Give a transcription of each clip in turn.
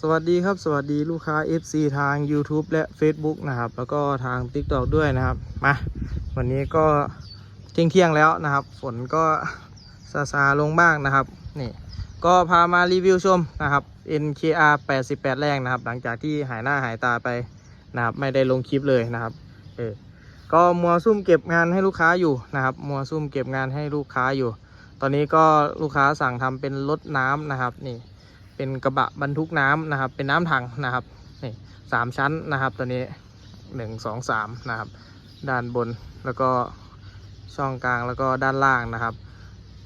สวัสดีครับสวัสดีลูกค้า FC ทาง YouTube และ Facebook นะครับ แล้วก็ทาง TikTok ด้วยนะครับ มา วันนี้ก็เที่ยงเที่ยงแล้วนะครับ ฝนก็ซาซาลงบ้างนะครับ นี่ ก็พามารีวิวชมนะครับ NKR 88 แรงนะครับ หลังจากที่หายหน้าหายตาไปนะครับ ไม่ได้ลงคลิปเลยนะครับ เออ ก็มัวซุ่มเก็บงานให้ลูกค้าอยู่นะครับ มัวซุ่มเก็บงานให้ลูกค้าอยู่ ตอนนี้ก็ลูกค้าสั่งทำเป็นรถน้ำนะครับ นี่ เป็นกระบะบรรทุกน้ำนะครับ เป็นน้ำถังนะครับนี่สามชั้นนะครับ ตัวนี้หนึ่งสองสามนะครับ ด้านบนแล้วก็ช่องกลางแล้วก็ด้านล่างนะครับ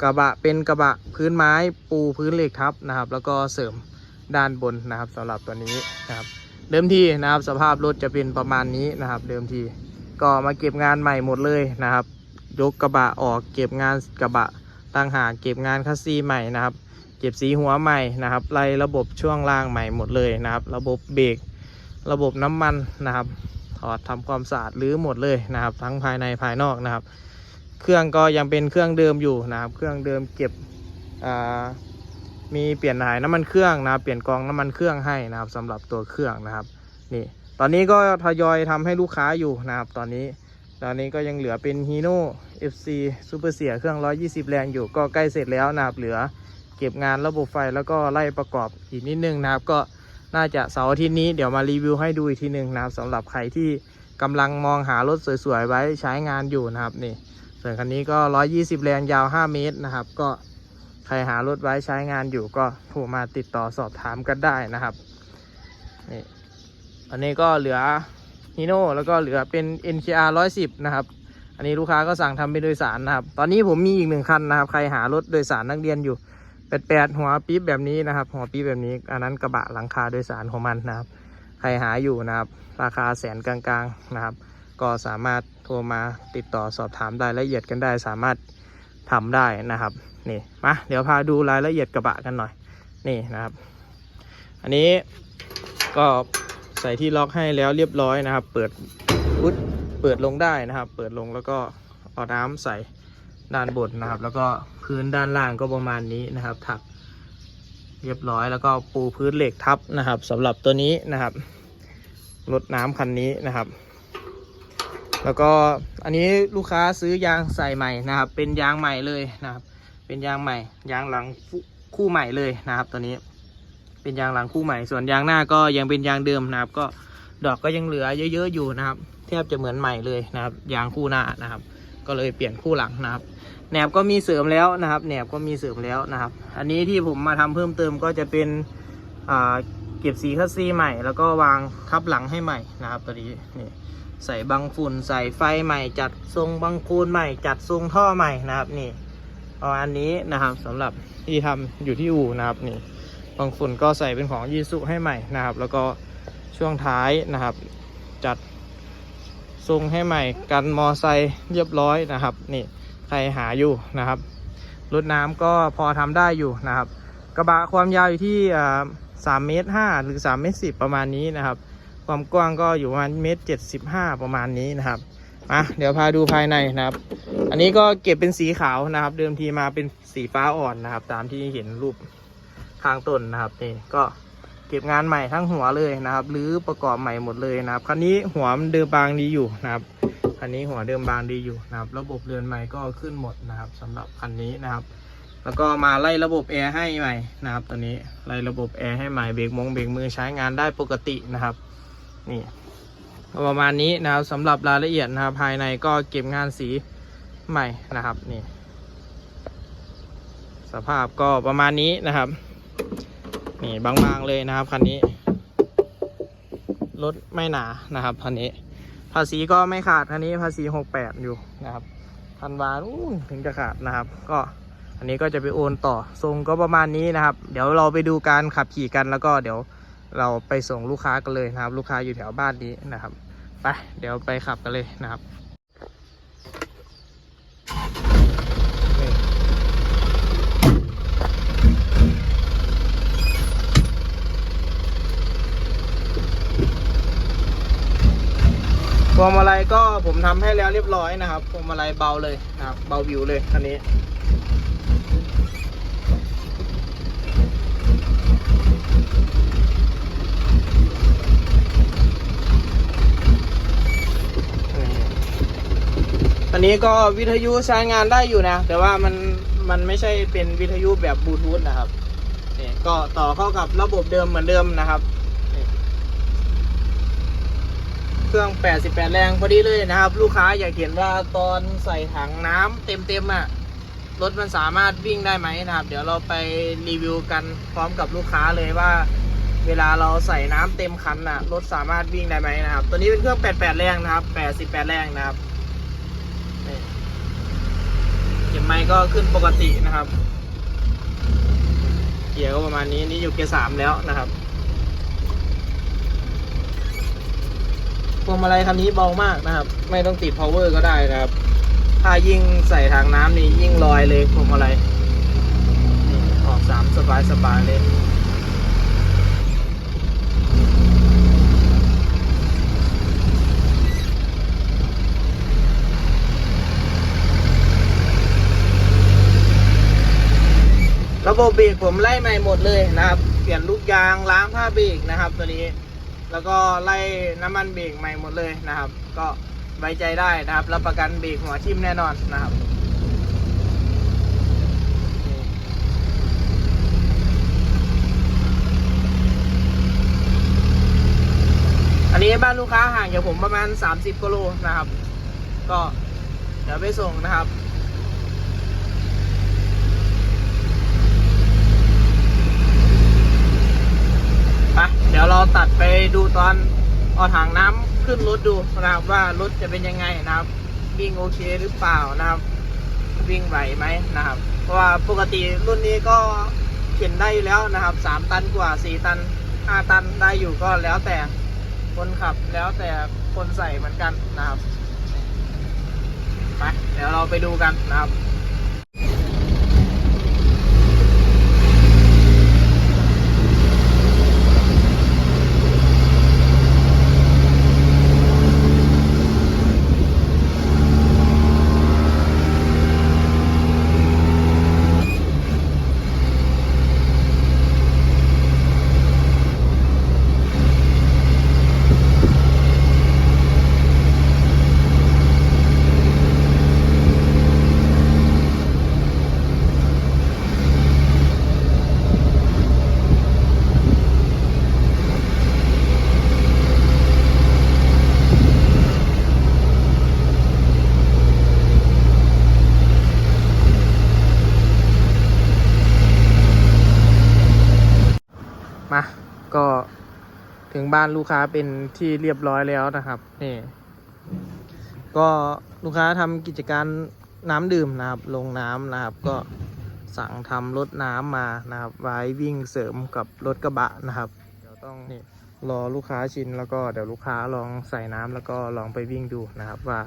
กระบะเป็นกระบะพื้นไม้ปูพื้นเหล็กทับนะครับ แล้วก็เสริมด้านบนนะครับสำหรับตัวนี้นะครับ เดิมทีนะครับสภาพรถจะเป็นประมาณนี้นะครับ เดิมทีก็มาเก็บงานใหม่หมดเลยนะครับ ยกกระบะออกเก็บงานกระบะตั้งหากเก็บงานคัสซีใหม่นะครับ เก็บสีหัวใหม่นะครับไล่ระบบช่วงล่างใหม่หมดเลยนะครับ ระบบเบรกระบบน้ำมันนะครับถอดทำความสะอาดหรือหมดเลยนะครับ ทั้งภายในภายนอกนะครับ เครื่องก็ยังเป็นเครื่องเดิมอยู่นะครับ เครื่องเดิมเก็บมีเปลี่ยนถ่ายน้ำมันเครื่องนะครับเปลี่ยนกองน้ำมันเครื่องให้นะครับสำหรับตัวเครื่องนะครับนี่ตอนนี้ก็ทยอยทำให้ลูกค้าอยู่นะครับ ตอนนี้ตอนนี้ก็ยังเหลือเป็น Hino FC Super เสียเครื่อง 120 แรงอยู่ก็ใกล้เสร็จแล้วนะครับเหลือ เก็บงานระบบไฟแล้วก็ไล่ประกอบอีกนิดนึงนะครับ ก็น่าจะเสาร์อาทิตย์นี้เดี๋ยวมารีวิวให้ดูอีกทีหนึ่งนะครับสำหรับใครที่กำลังมองหารถสวยๆไว้ใช้งานอยู่นะครับนี่ ส่วนคันนี้ก็ 120 แรงยาว 5 เมตรนะครับ ก็ใครหารถไว้ใช้งานอยู่ก็โทรมาติดต่อสอบถามกันได้นะครับนี่อันนี้ก็เหลือฮีโน่แล้วก็เหลือเป็น NKR 110 นะครับ อันนี้ลูกค้าก็สั่งทำเป็นโดยสารนะครับ ตอนนี้ผมมีอีกหนึ่งคันนะครับ ใครหารถโดยสารนักเรียนอยู่ แปดแปดหัวปี๊บแบบนี้นะครับ หัวปี๊บแบบนี้ อันนั้นกระบะหลังคาโดยสารของมันนะครับ ใครหาอยู่นะครับ ราคาแสนกลางๆนะครับ ก็สามารถโทรมาติดต่อสอบถามรายละเอียดกันได้สามารถทำได้นะครับนี่มาเดี๋ยวพาดูรายละเอียดกระบะกันหน่อยนี่นะครับ อันนี้ก็ใส่ที่ล็อกให้แล้วเรียบร้อยนะครับ เปิดพุทเปิดลงได้นะครับ เปิดลงแล้วก็เอาน้ำใส่ด้านบนนะครับ แล้วก็ พื้นด้านล่างก็ประมาณนี้นะครับ ถักเรียบร้อยแล้วก็ปูพื้นเหล็กทับนะครับสำหรับตัวนี้นะครับรถน้ำคันนี้นะครับ แล้วก็อันนี้ลูกค้าซื้อยางใส่ใหม่นะครับ เป็นยางใหม่เลยนะครับ เป็นยางใหม่ ยางหลังคู่ใหม่เลยนะครับ ตัวนี้ เป็นยางหลังคู่ใหม่ ส่วนยางหน้าก็ยังเป็นยางเดิมนะครับ ก็ดอกก็ยังเหลือเยอะๆอยู่นะครับแทบจะเหมือนใหม่เลยนะครับ ยางคู่หน้านะครับ ก็เลยเปลี่ยนคู่หลังนะครับ แหนบก็มีเสริมแล้วนะครับ แหนบก็มีเสริมแล้วนะครับ อันนี้ที่ผมมาทำเพิ่มเติมก็จะเป็นเก็บสีคัสซีใหม่ แล้วก็วางทับหลังให้ใหม่นะครับตัวนี้นี่ใส่บังฝุ่นใส่ไฟใหม่ จัดทรงบังคูนใหม่ จัดทรงท่อใหม่นะครับนี่ประมาณนี้นะครับสำหรับที่ทำอยู่ที่อู่นะครับนี่บังฝุ่นก็ใส่เป็นของยีสุให้ใหม่นะครับ แล้วก็ช่วงท้ายนะครับ จัดทรงให้ใหม่กันมอไซค์เรียบร้อยนะครับนี่ ใครหาอยู่นะครับรถน้ำก็พอทำได้อยู่นะครับ กระบะความยาวอยู่ที่สามเมตรห้าหรือสามเมตรสิบประมาณนี้นะครับ ความกว้างก็อยู่ประมาณเมตรเจ็ดสิบห้าประมาณนี้นะครับมาเดี๋ยวพาดูภายในนะครับ อันนี้ก็เก็บเป็นสีขาวนะครับ เดิมทีมาเป็นสีฟ้าอ่อนนะครับ ตามที่เห็นรูปข้างต้นนะครับนี่ก็เก็บงานใหม่ทั้งหัวเลยนะครับหรือประกอบใหม่หมดเลยนะครับคันนี้หัวมันเดิมบางดีอยู่นะครับ คันนี้หัวเดิมบางดีอยู่นะครับ ระบบเรือนใหม่ก็ขึ้นหมดนะครับสำหรับคันนี้นะครับ แล้วก็มาไล่ระบบแอร์ให้ใหม่นะครับ ตัวนี้ไล่ระบบแอร์ให้ใหม่เบรกมงเบรกมือใช้งานได้ปกตินะครับ นี่ประมาณนี้นะครับสำหรับรายละเอียดนะครับ ภายในก็เก็บงานสีใหม่นะครับนี่ สภาพก็ประมาณนี้นะครับ นี่บางๆเลยนะครับคันนี้รถไม่หนานะครับคันนี้ ภาษีก็ไม่ขาด อันนี้ภาษีหกแปดอยู่นะครับพันวานู่นถึงจะขาดนะครับ ก็อันนี้ก็จะไปโอนต่อทรงก็ประมาณนี้นะครับ เดี๋ยวเราไปดูการขับขี่กันแล้วก็เดี๋ยวเราไปส่งลูกค้ากันเลยนะครับ ลูกค้าอยู่แถวบ้านนี้นะครับไปเดี๋ยวไปขับกันเลยนะครับ พวงมาลัยก็ผมทำให้แล้วเรียบร้อยนะครับพวงมาลัยเบาเลยนะครับ เบาวิวเลยคันนี้ อันนี้ก็วิทยุใช้งานได้อยู่นะ แต่ว่ามันมันไม่ใช่เป็นวิทยุแบบบลูทูธนะครับเนี่ยก็ต่อเข้ากับระบบเดิมเหมือนเดิมนะครับ เครื่อง 88 แรงพอดีเลยนะครับ ลูกค้าอยากเห็นว่าตอนใส่ถังน้ำเต็มๆอะรถมันสามารถวิ่งได้ไหมนะครับ เดี๋ยวเราไปรีวิวกันพร้อมกับลูกค้าเลยว่า เวลาเราใส่น้ำเต็มคันน่ะรถสามารถวิ่งได้ไหมนะครับ ตัวนี้เป็นเครื่อง 88 แรงนะครับ 88 แรงนะครับเข็มไม้ก็ขึ้นปกตินะครับ เกียร์ก็ประมาณนี้นี่อยู่เกียร์สามแล้วนะครับ พวงมาลัยคันนี้เบามากนะครับ ไม่ต้องติด power ก็ได้นะครับ ถ้ายิ่งใส่ทางน้ำนี่ยิ่งลอยเลยพวงมาลัยออกสามสบายสบายเลยระบบเบรกผมไล่ใหม่หมดเลยนะครับ เปลี่ยนลูกยางล้างผ้าเบรกนะครับตัวนี้ แล้วก็ไล่น้ำมันเบรกใหม่หมดเลยนะครับ ก็ไว้ใจได้นะครับ รับประกันเบรกหัวทิ่มแน่นอนนะครับอันนี้บ้านลูกค้าห่างจากผมประมาณ 30กิโลนะครับ ก็เดี๋ยวไปส่งนะครับ ไปเดี๋ยวเราตัดไปดูตอนเอาถังน้ำขึ้นรถดูนะครับว่ารถจะเป็นยังไงนะครับ วิ่งโอเคหรือเปล่านะครับ วิ่งไหวไหมนะครับ เพราะว่าปกติรุ่นนี้ก็เข็นได้อยู่แล้วนะครับสามตันกว่าสี่ตันห้าตันได้อยู่ก็แล้วแต่คนขับแล้วแต่คนใส่เหมือนกันนะครับไปเดี๋ยวเราไปดูกันนะครับ มา ก็ถึงบ้านลูกค้าเป็นที่เรียบร้อยแล้วนะครับนี่ก็ลูกค้าทำกิจการน้ำดื่มนะครับ ลงน้ำนะครับ ก็สั่งทำรถน้ำมานะครับ ไว้วิ่งเสริมกับรถกระบะนะครับเดี๋ยวต้องนี่รอลูกค้าชินแล้วก็เดี๋ยวลูกค้าลองใส่น้ำแล้วก็ลองไปวิ่งดูนะครับว่า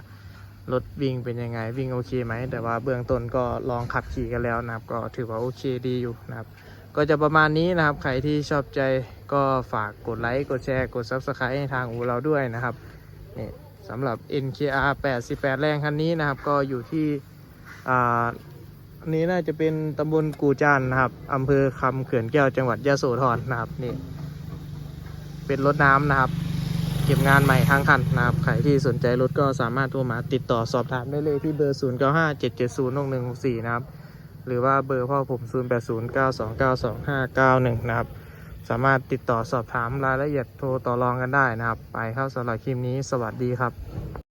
รถวิ่งเป็นยังไงวิ่งโอเคไหมแต่ว่าเบื้องต้นก็ลองขับขี่กันแล้วนะครับ ก็ถือว่าโอเคดีอยู่นะครับ ก็จะประมาณนี้นะครับ ใครที่ชอบใจก็ฝากกดไลค์กดแชร์กด Subscribe ให้ทางอูเราด้วยนะครับนี่สำหรับ NKR 88 แรงคันนี้นะครับ ก็อยู่ที่อ่าอันนี้น่าจะเป็นตำบลกูจานนะครับอำเภอคำเขื่อนแก้วจังหวัดยะโสธรนะครับนี่เป็นรถน้ำนะครับ เก็บงานใหม่ทั้งคันนะครับ ใครที่สนใจรถก็สามารถโทรมาติดต่อสอบถามได้เลยที่เบอร์ 0 9 5 7 7 0 6 1 6 4 นะครับ หรือว่าเบอร์พ่อผม 0 8 0 9 2 9 2 5 9 1 นะครับ สามารถติดต่อสอบถามรายละเอียดโทรต่อรองกันได้นะครับ ไปเข้าสำหรับคลิปนี้สวัสดีครับ